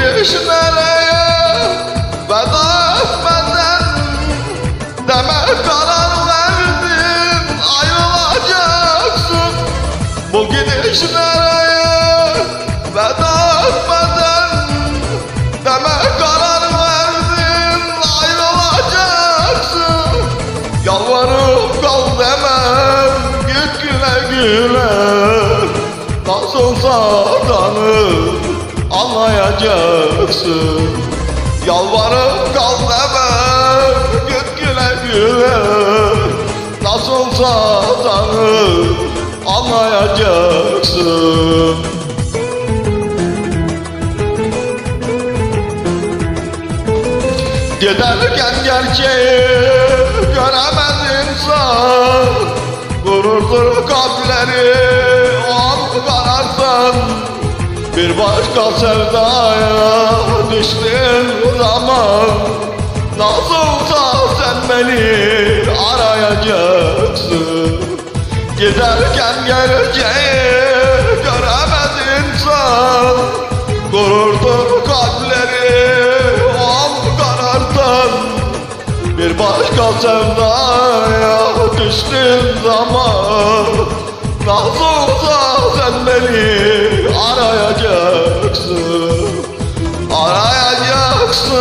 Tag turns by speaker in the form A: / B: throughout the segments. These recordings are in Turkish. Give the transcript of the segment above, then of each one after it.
A: Düşlere veda etmeden Deme karar verdim ayrılacaksın. Bu gidişlere veda etmeden Deme karar verdim ayrılacaksın. Yalvarıp kal demem git güle güle. Nasılsa tanır anlayacaksın Yalvarıp kal deme git güle. Güle Nasılsa tanır anlayacaksın. Giderken gerçeği göremez insan. Gururdur kalpleri Bir başka sevdaya düştüğün zaman. Nasılsa sen beni arayacaksın. Giderken gerçeği göremez insan Gururdur kalpleri o an karartan Bir başka sevdaya düştüğün zaman. Nasılsa sen beni arayacaksın. Arayacaksın,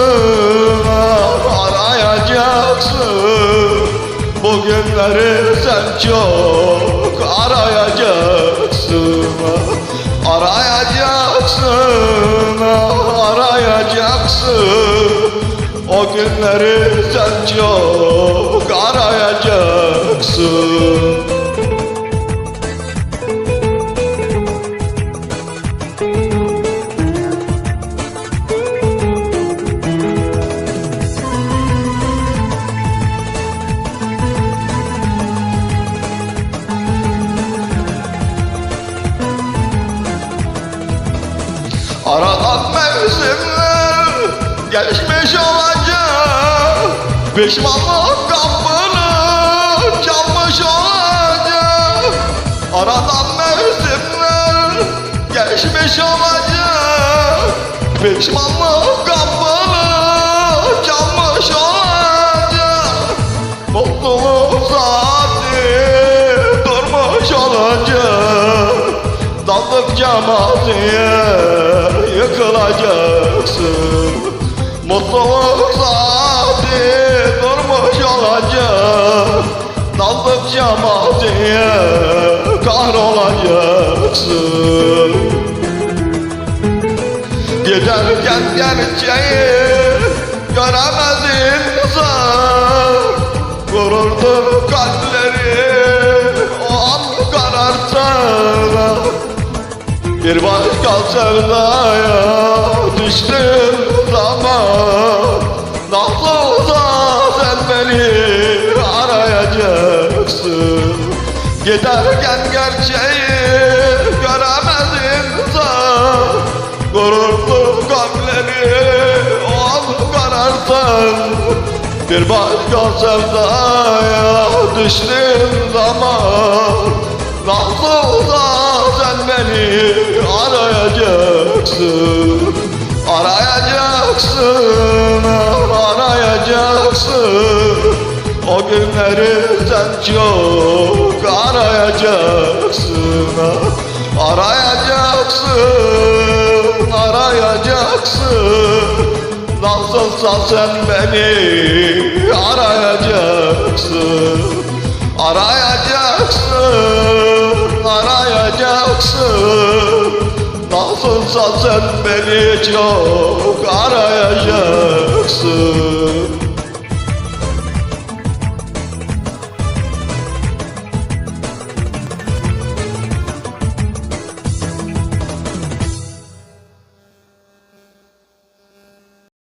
A: arayacaksın. Bugünleri sen çok arayacaksın. Arayacaksın, arayacaksın. O günleri sen çok arayacaksın Aradan mevsimler geçmiş olacak. Pişmanlık kapını çalmış olacak. Aradan mevsimler geçmiş olacak. Pişmanlık kapını Daldıkça maziye yıkılacaksın. Mutluluk saati durmuş olacak. Daldıkça maziye kahrolacaksın. Giderken gerçeği göremez insan Gururdur kalpleri Bir başka sevdaya düştüğün zaman Nasılsa sen beni arayacaksın. Giderken gerçeği göremez insan Gururlu kalpleri o an karartan Bir başka sevdaya düştüğün zaman sen beni arayacaksın. Arayacaksın, arayacaksın. O günleri sen çok arayacaksın. Arayacaksın, arayacaksın. Nasılsa sen beni arayacaksın Nasılsa sen beni çok arayacaksın